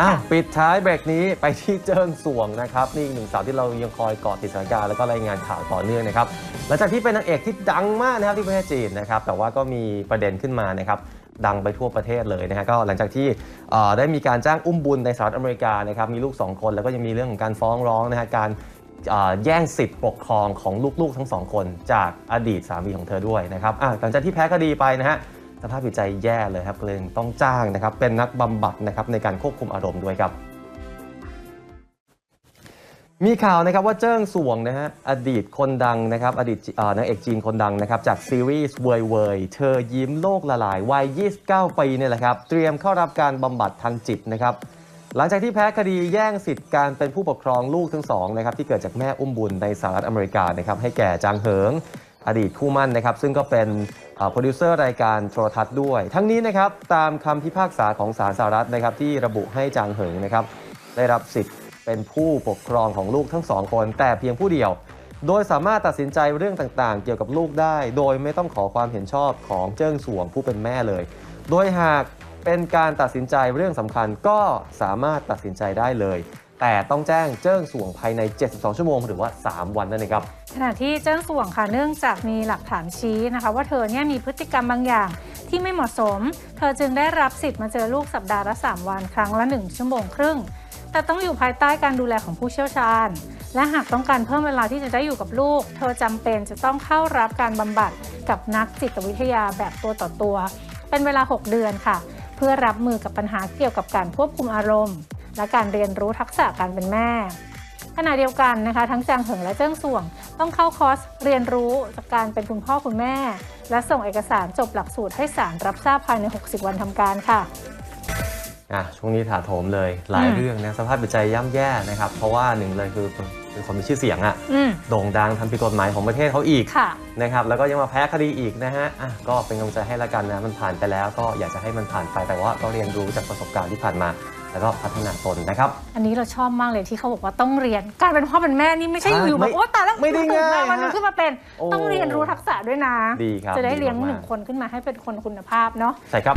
อ้าวค่ะปิดท้ายเบรกนี้ไปที่เจิ้งสวงนะครับนี่อีกหนึ่งสาวที่เรายังคอยเกาะติดสถานการณ์แล้วก็รายงานข่าวต่อเนื่องนะครับหลังจากที่เป็นนางเอกที่ดังมากนะครับที่ประเทศจีนนะครับแต่ว่าก็มีประเด็นขึ้นมานะครับดังไปทั่วประเทศเลยนะฮะก็หลังจากที่ได้มีการจ้างอุ้มบุญในสหรัฐอเมริกานะครับมีลูก 2 คนแล้วก็ยังมีเรื่องของการฟ้องร้องนะฮะการแย่งสิทธิ์ปกครองของลูกๆทั้งสองคน จากอดีตสามีของเธอด้วยนะครับหลังจากที่แพ้คดีไปนะฮะ สภาพจิตใจแย่เลยครับเลยต้องจ้างนะครับ เป็นนักบำบัดนะครับในการควบคุมอารมณ์ด้วยครับมีข่าวนะครับว่าเจิ้งสวงนะฮะอดีตคนดังนะครับอดีตนางเอกจีนคนดังนะครับจากซีรีส์เวยเวยเธอยิ้มโลกละลายวัย 29 ปีเนี่ยแหละครับเตรียมเข้ารับการบำบัดทางจิตนะครับหลังจากที่แพ้คดีแย่งสิทธิ์การเป็นผู้ปกครองลูกทั้งสองนะครับที่เกิดจากแม่อุ้มบุญในสหรัฐอเมริกานะครับให้แก่จางเหิง อดีตคู่มั่นนะครับ ซึ่งก็เป็นโปรดิวเซอร์รายการโทรทัศน์ด้วย ทั้งนี้นะครับตามคำพิพากษาของศาลสหรัฐนะครับที่ระบุให้จางเหิงนะครับได้รับสิทธิ์เป็นผู้ปกครองของลูกทั้งสองคน แต่เพียงผู้เดียว โดยสามารถตัดสินใจเรื่องต่างๆ เกี่ยวกับลูกได้ โดยไม่ต้องขอความเห็นชอบของเจิ้งสวงผู้เป็นแม่เลย โดยหากเป็นการตัดสินใจเรื่องสำคัญก็สามารถตัดสินใจได้เลย แต่ต้องแจ้งเจ้งสวงภายใน 72 ชั่วโมง หรือว่า 3 วันนั่นเองครับ ขณะที่เจ้งส่วงค่ะเนื่องจากมีหลักฐานชี้นะคะ ว่าเธอเนี่ยมีพฤติกรรมบางอย่างที่ไม่เหมาะสม เธอจึงได้รับสิทธิ์มาเจอลูกสัปดาห์ละ 3 วันครั้งละ 1 ชั่วโมงครึ่ง แต่ต้องอยู่ภายใต้การดูแลของผู้เชี่ยวชาญ และหากต้องการเพิ่มเวลาที่จะได้อยู่กับลูก เธอจำเป็นจะต้องเข้ารับการบำบัดกับนักจิตวิทยาแบบตัวต่อตัว เป็นเวลา 6 เดือนค่ะ เพื่อรับมือกับปัญหาเกี่ยวกับการควบคุมอารมณ์ และการเรียนรู้ทักษะการเป็นแม่ขณะเดียวกันนะคะทั้งจางเหิงและเจิ้งส่วง ต้องเข้าคอร์สเรียนรู้จากการเป็นคุณพ่อคุณแม่ และส่งเอกสารจบหลักสูตรให้ศาลรับทราบภายใน 60 วันทำการค่ะอะช่วงนี้ถาโถมเลยหลายอืมเรื่องนะสภาพจิตใจย่ำแย่นะครับ เพราะว่าหนึ่งเลยคือเป็นคนมีชื่อเสียงอะอืมโด่งดังทำผิดกฎหมายของประเทศเขาอีกค่ะนะครับแล้วก็ยังมาแพ้คดีอีกนะฮะอะก็เป็นกำลังใจให้ละกันนะมันผ่านไปแล้ว ก็อยากจะให้มันผ่านไปแต่ว่าก็เรียนรู้จากประสบการณ์ที่ผ่านมา แล้วก็พัฒนาตนนะครับ อันนี้เราชอบมากเลยที่เขาบอกว่าต้องเรียน การเป็นพ่อเป็นแม่นี่ไม่ใช่ใช่อยู่ๆแบไม่บโอ๊ยตายแล้วไม่ได้ง่ายตื่นมวันหนึงฮะขึ้นมาเป็นโอ้ต้องเรียนรู้ทักษะด้วยนะดีครับจะได้เลี้ยงดีมากๆหนึ่งคนขึ้นมาให้เป็นคนคุณภาพเนาะใช่ครับ